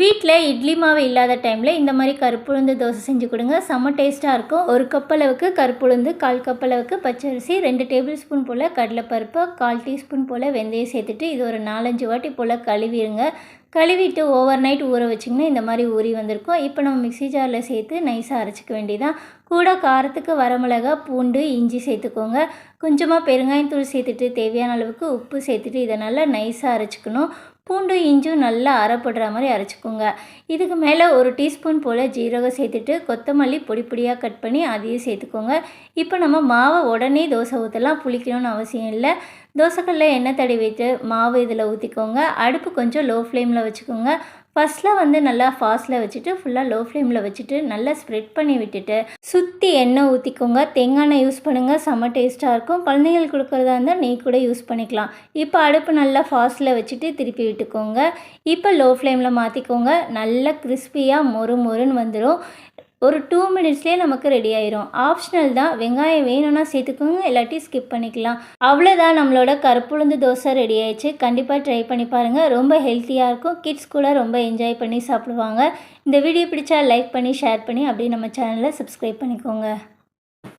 வீட்டில் இட்லி மாவு இல்லாத டைமில் இந்த மாதிரி கருப்புளுந்து தோசை செஞ்சு கொடுங்க. செம்ம டேஸ்ட்டாக இருக்கும். ஒரு கப் அளவுக்கு கருப்புளுந்து கால் கப் அளவுக்கு பச்சரிசி ரெண்டு டேபிள் ஸ்பூன் போல் கடலைப்பருப்பு கால் டீஸ்பூன் போல் வெந்தயம் சேர்த்துட்டு இது ஒரு நாலஞ்சு வாட்டி போல் கழுவிடுங்க. கழுவிட்டு ஓவர் நைட் ஊற வச்சிங்கன்னா இந்த மாதிரி ஊறி வந்திருக்கும். இப்போ நம்ம மிக்ஸி ஜாரில் சேர்த்து நைஸாக அரைச்சிக்க வேண்டியதான் கூட காரத்துக்கு வரமிளகா பூண்டு இஞ்சி சேர்த்துக்கோங்க. கொஞ்சமாக பெருங்காயத்தூள் சேர்த்துட்டு தேவையான அளவுக்கு உப்பு சேர்த்துட்டு இதை நல்லா நைஸாக அரைச்சிக்கணும். பூண்டு இஞ்சும் நல்லா அரைப்படுற மாதிரி அரைச்சிக்கோங்க. இதுக்கு மேலே ஒரு டீஸ்பூன் போல் ஜீரகம் சேர்த்துட்டு கொத்தமல்லி பொடி பொடியாக கட் பண்ணி அதையும் சேர்த்துக்கோங்க. இப்போ நம்ம மாவை உடனே தோசை ஊற்றலாம் புளிக்கணும்னு அவசியம் இல்லை. தோசைக்கல்ல எண்ணெய் தடவிட்டு மாவு இதில் ஊற்றிக்கோங்க. அடுப்பு கொஞ்சம் லோ ஃப்ளேமில் வச்சுக்கோங்க ஃபஸ்ட்டில் வந்து நல்லா ஃபாஸ்ட்டில் வச்சுட்டு ஃபுல்லாக லோ ஃப்ளேமில் வச்சுட்டு நல்லா ஸ்ப்ரெட் பண்ணி விட்டுட்டு சுற்றி எண்ணெய் ஊற்றிக்கோங்க தேங்காய் எண்ணெய் யூஸ் பண்ணுங்கள் செம்ம டேஸ்ட்டாக இருக்கும். குழந்தைங்களுக்கு கொடுக்குறதா இருந்தால் நெய் கூட யூஸ் பண்ணிக்கலாம். இப்போ அடுப்பு நல்லா ஃபாஸ்ட்டில் வச்சுட்டு திருப்பி விட்டுக்கோங்க. இப்போ லோ ஃப்ளேமில் மாற்றிக்கோங்க நல்லா கிறிஸ்பியாக மொறு மொறுன்னு வந்துடும் ஒரு டூ மினிட்ஸ்லேயே நமக்கு ரெடி ஆயிரும். ஆப்ஷனல் தான். வெங்காயம் வேணும்னா சேர்த்துக்கோங்க. இல்லாட்டி ஸ்கிப் பண்ணிக்கலாம். அவ்வளோதான் நம்மளோட கருப்புளுந்து தோசை ரெடி ஆயிடுச்சு. கண்டிப்பாக ட்ரை பண்ணி பாருங்கள் ரொம்ப ஹெல்த்தியாக இருக்கும். கிட்ஸ் கூட ரொம்ப என்ஜாய் பண்ணி சாப்பிடுவாங்க. இந்த வீடியோ பிடிச்சா லைக் பண்ணி ஷேர் பண்ணி அப்படியே நம்ம சேனலை சப்ஸ்கிரைப் பண்ணிக்கோங்க.